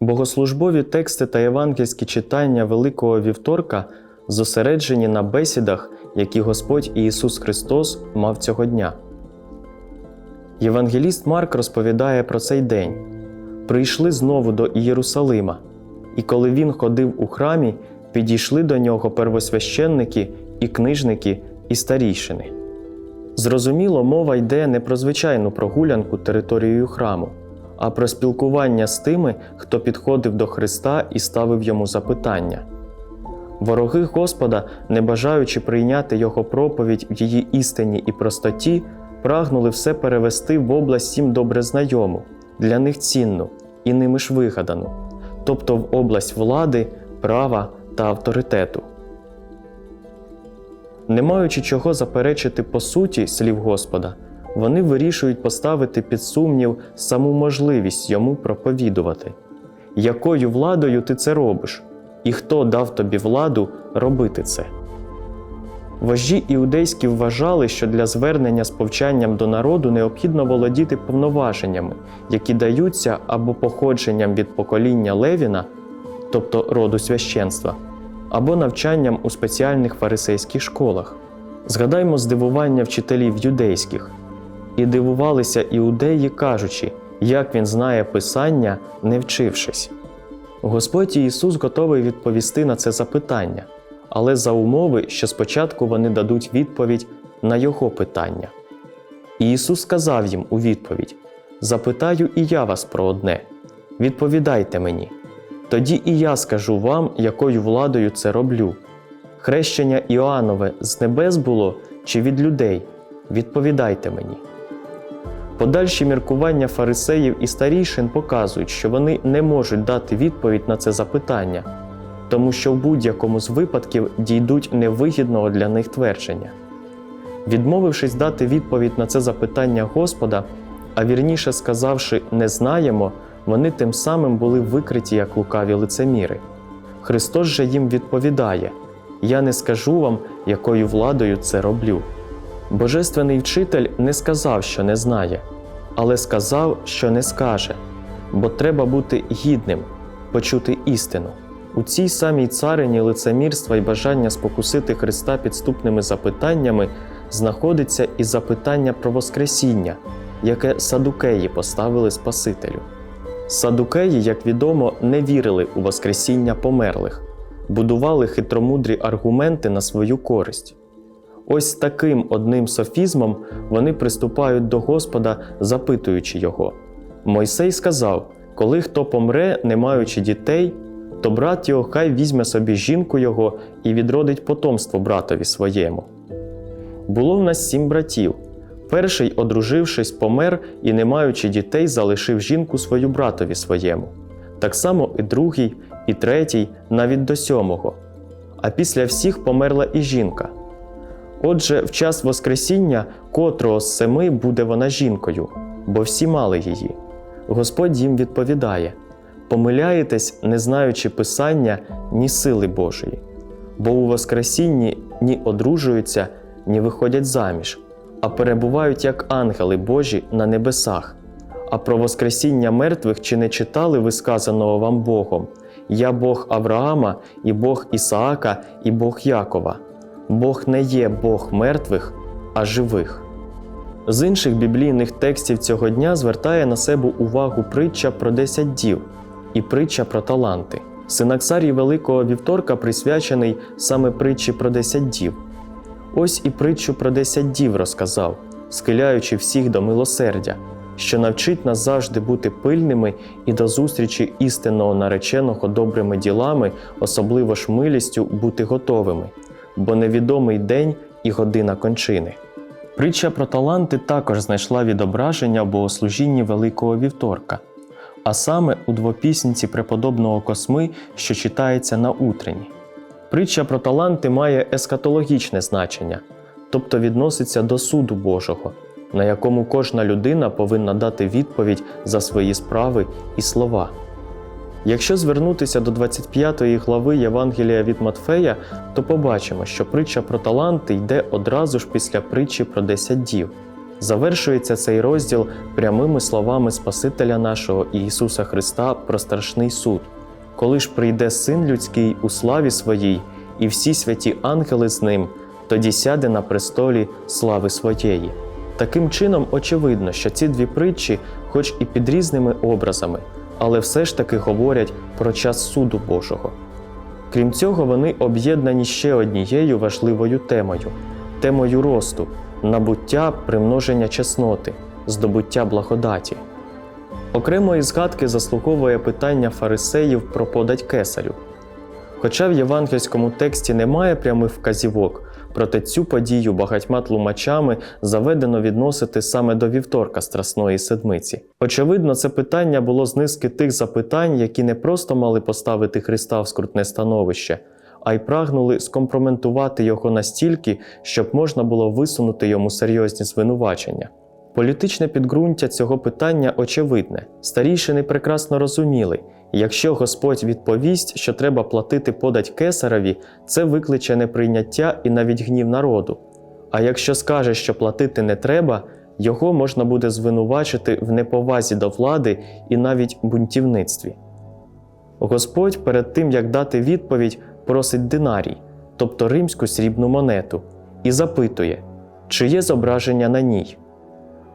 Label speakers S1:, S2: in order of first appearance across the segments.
S1: Богослужбові тексти та євангельські читання Великого Вівторка зосереджені на бесідах, які Господь Ісус Христос мав цього дня. Євангеліст Марк розповідає про цей день. Прийшли знову до Єрусалима, і коли він ходив у храмі, підійшли до нього первосвященники і книжники і старійшини. Зрозуміло, мова йде не про звичайну прогулянку територією храму, а про спілкування з тими, хто підходив до Христа і ставив йому запитання. Вороги Господа, не бажаючи прийняти Його проповідь в її істині і простоті, прагнули все перевести в область їм добре знайому, для них цінну і ними ж вигадану, тобто в область влади, права та авторитету. Не маючи чого заперечити по суті слів Господа, вони вирішують поставити під сумнів саму можливість йому проповідувати. Якою владою ти це робиш? І хто дав тобі владу робити це? Вожі іудейські вважали, що для звернення з повчанням до народу необхідно володіти повноваженнями, які даються або походженням від покоління Левіна, тобто роду священства, або навчанням у спеціальних фарисейських школах. Згадаймо здивування вчителів юдейських. І дивувалися іудеї, кажучи, як він знає Писання, не вчившись. Господь Ісус готовий відповісти на це запитання, але за умови, що спочатку вони дадуть відповідь на Його питання. І Ісус сказав їм у відповідь: Запитаю і я вас про одне. Відповідайте мені. Тоді і я скажу вам, якою владою це роблю. Хрещення Іоаннове з небес було чи від людей? Відповідайте мені. Подальші міркування фарисеїв і старішин показують, що вони не можуть дати відповідь на це запитання, тому що в будь-якому з випадків дійдуть невигідного для них твердження. Відмовившись дати відповідь на це запитання Господа, а вірніше сказавши не знаємо, вони тим самим були викриті як лукаві лицеміри. Христос же їм відповідає: Я не скажу вам, якою владою це роблю. Божественний вчитель не сказав, що не знає, але сказав, що не скаже, бо треба бути гідним, почути істину. У цій самій царині лицемірства і бажання спокусити Христа підступними запитаннями знаходиться і запитання про Воскресіння, яке садукеї поставили Спасителю. Садукеї, як відомо, не вірили у Воскресіння померлих, будували хитромудрі аргументи на свою користь. Ось таким одним софізмом вони приступають до Господа, запитуючи його. Мойсей сказав: коли хто помре, не маючи дітей, то брат його хай візьме собі жінку його і відродить потомство братові своєму. Було в нас сім братів. Перший, одружившись, помер і, не маючи дітей, залишив жінку свою братові своєму. Так само і другий, і третій, навіть до сьомого. А після всіх померла і жінка. Отже, в час Воскресіння котрого з семи буде вона жінкою, бо всі мали її. Господь їм відповідає: помиляєтесь, не знаючи Писання, ні сили Божої, бо у Воскресінні ні одружуються, ні виходять заміж, а перебувають як ангели Божі на небесах. А про Воскресіння мертвих чи не читали ви сказаного вам Богом? Я Бог Авраама, і Бог Ісаака, і Бог Якова. Бог не є Бог мертвих, а живих. З інших біблійних текстів цього дня звертає на себе увагу притча про десять дів і притча про таланти. Синаксарій Великого Вівторка присвячений саме притчі про десять дів. Ось і притчу про десять дів розказав, схиляючи всіх до милосердя, що навчить нас завжди бути пильними і до зустрічі істинного нареченого добрими ділами, особливо ж милістю бути готовими бо невідомий день і година кончини. Притча про таланти також знайшла відображення в богослужінні Великого Вівторка, а саме у двопісінці преподобного Косми, що читається на утренні. Притча про таланти має ескатологічне значення, тобто відноситься до суду Божого, на якому кожна людина повинна дати відповідь за свої справи і слова. Якщо звернутися до 25 глави Євангелія від Матфея, то побачимо, що притча про таланти йде одразу ж після притчі про 10 дів. Завершується цей розділ прямими словами Спасителя нашого Ісуса Христа про страшний суд, коли ж прийде Син людський у славі своїй, і всі святі ангели з ним, тоді сяде на престолі слави своєї. Таким чином, очевидно, що ці дві притчі, хоч і під різними образами, але все ж таки говорять про час суду Божого. Крім цього, вони об'єднані ще однією важливою темою темою росту, набуття примноження чесноти, здобуття благодаті. Окремої згадки заслуговує питання фарисеїв про подать кесарю. Хоча в євангельському тексті немає прямих вказівок, проте цю подію багатьма тлумачами заведено відносити саме до вівторка Страсної Седмиці. Очевидно, це питання було з низки тих запитань, які не просто мали поставити Христа в скрутне становище, а й прагнули скомпроментувати його настільки, щоб можна було висунути йому серйозні звинувачення. Політичне підґрунтя цього питання очевидне. Старійшини прекрасно розуміли, якщо Господь відповість, що треба платити подать кесареві, це викличе неприйняття і навіть гнів народу. А якщо скаже, що платити не треба, його можна буде звинувачити в неповазі до влади і навіть бунтівництві. Господь перед тим як дати відповідь, просить динарій, тобто римську срібну монету, і запитує, чи є зображення на ній.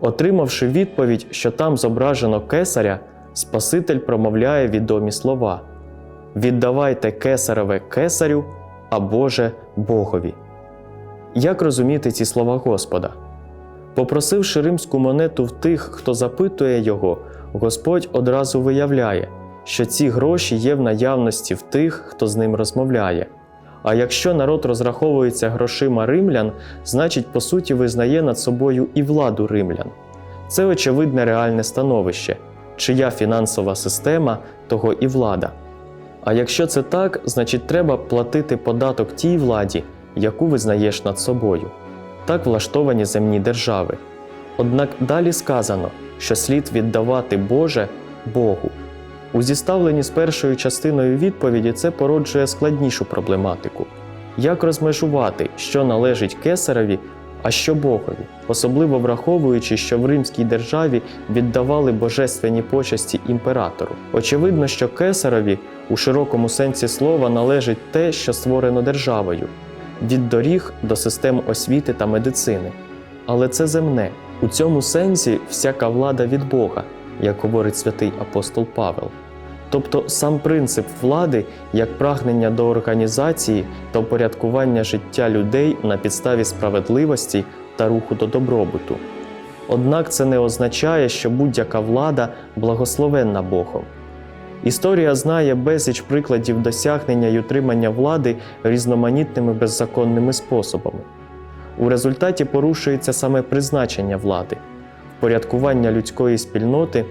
S1: Отримавши відповідь, що там зображено кесаря, Спаситель промовляє відомі слова: Віддавайте кесареве кесарю, а Боже Богові. Як розуміти ці слова Господа? Попросивши римську монету в тих, хто запитує його, Господь одразу виявляє, що ці гроші є в наявності в тих, хто з ним розмовляє. А якщо народ розраховується грошима римлян, значить, по суті, визнає над собою і владу римлян. Це очевидне реальне становище, чия фінансова система, того і влада. А якщо це так, значить треба платити податок тій владі, яку визнаєш над собою. Так влаштовані земні держави. Однак далі сказано, що слід віддавати Боже Богу. У зіставленні з першою частиною відповіді це породжує складнішу проблематику. Як розмежувати, що належить кесареві, а що Богові, особливо враховуючи, що в римській державі віддавали божественні почесті імператору. Очевидно, що кесареві у широкому сенсі слова належить те, що створено державою від доріг до систем освіти та медицини. Але це земне. У цьому сенсі всяка влада від Бога, як говорить святий апостол Павел. Тобто сам принцип влади як прагнення до організації та упорядкування життя людей на підставі справедливості та руху до добробуту. Однак це не означає, що будь-яка влада благословенна Богом. Історія знає безліч прикладів досягнення й утримання влади різноманітними беззаконними способами. У результаті порушується саме призначення влади, впорядкування людської спільноти,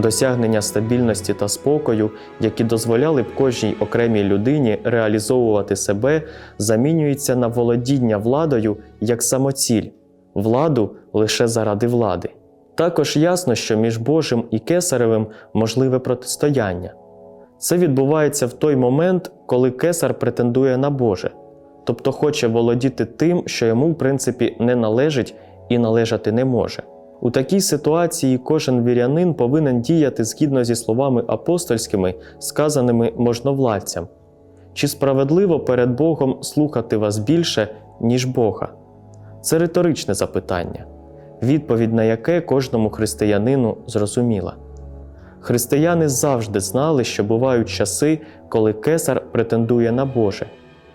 S1: досягнення стабільності та спокою, які дозволяли б кожній окремій людині реалізовувати себе, замінюється на володіння владою як самоціль, владу лише заради влади. Також ясно, що між Божим і Кесаревим можливе протистояння. Це відбувається в той момент, коли кесар претендує на Боже, тобто хоче володіти тим, що йому, в принципі, не належить і належати не може. У такій ситуації кожен вірянин повинен діяти згідно зі словами апостольськими, сказаними можновладцям. Чи справедливо перед Богом слухати вас більше, ніж Бога? Це риторичне запитання, відповідь на яке кожному християнину зрозуміла. Християни завжди знали, що бувають часи, коли кесар претендує на Боже,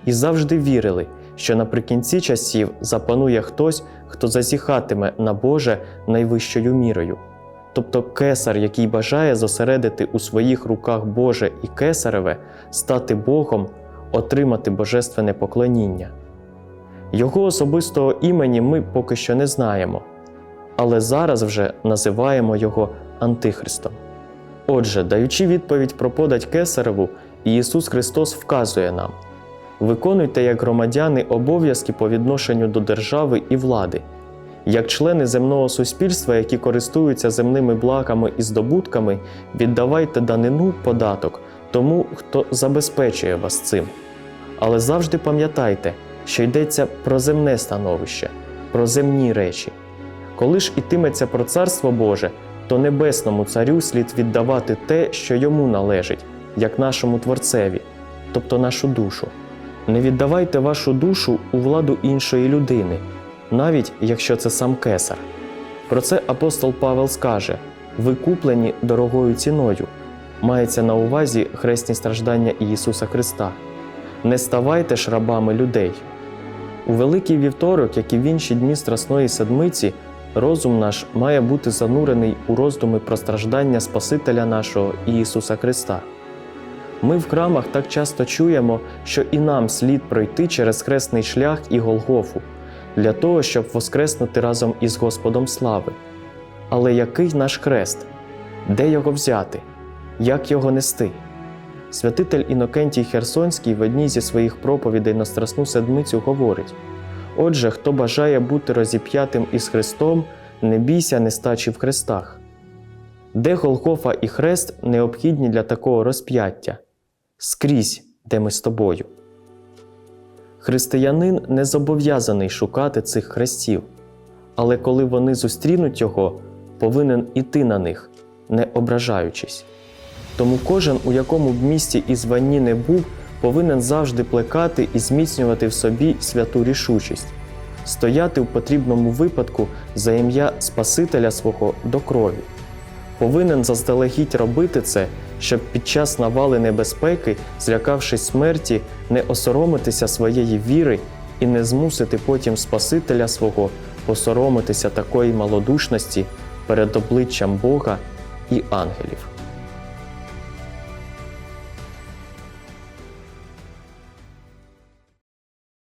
S1: і завжди вірили, що наприкінці часів запанує хтось, хто зазіхатиме на Боже найвищою мірою. Тобто кесар, який бажає зосередити у своїх руках Боже і кесареве, стати Богом, отримати божественне поклоніння. Його особистого імені ми поки що не знаємо, але зараз вже називаємо його Антихристом. Отже, даючи відповідь про подать Кесареву, Ісус Христос вказує нам: виконуйте як громадяни обов'язки по відношенню до держави і влади, як члени земного суспільства, які користуються земними благами і здобутками, віддавайте данину податок тому, хто забезпечує вас цим. Але завжди пам'ятайте, що йдеться про земне становище, про земні речі. Коли ж ітиметься про царство Боже, то небесному царю слід віддавати те, що йому належить, як нашому Творцеві, тобто нашу душу. Не віддавайте вашу душу у владу іншої людини, навіть якщо це сам кесар. Про це апостол Павел скаже: ви куплені дорогою ціною. Мається на увазі хресні страждання Ісуса Христа. Не ставайте ж рабами людей. У Великий вівторок, як і в інші дні Страсної Седмиці, розум наш має бути занурений у роздуми про страждання Спасителя нашого Ісуса Христа. Ми в храмах так часто чуємо, що і нам слід пройти через хресний шлях і Голгофу для того, щоб воскреснути разом із Господом слави. Але який наш хрест? Де його взяти? Як його нести? Святитель Інокентій Херсонський в одній зі своїх проповідей на Страсну Седмицю говорить: Отже, хто бажає бути розіп'ятим із Христом, не бійся нестачі в хрестах. Де Голгофа і хрест необхідні для такого розп'яття? Скрізь, де ми з тобою. Християнин не зобов'язаний шукати цих хрестів, але коли вони зустрінуть його, повинен іти на них, не ображаючись. Тому кожен, у якому б місті і званні не був, повинен завжди плекати і зміцнювати в собі святу рішучість, стояти в потрібному випадку за ім'я Спасителя свого до крові. Повинен заздалегідь робити це, щоб під час навали небезпеки, злякавшись смерті, не осоромитися своєї віри і не змусити потім Спасителя свого посоромитися такої малодушності перед обличчям Бога і ангелів.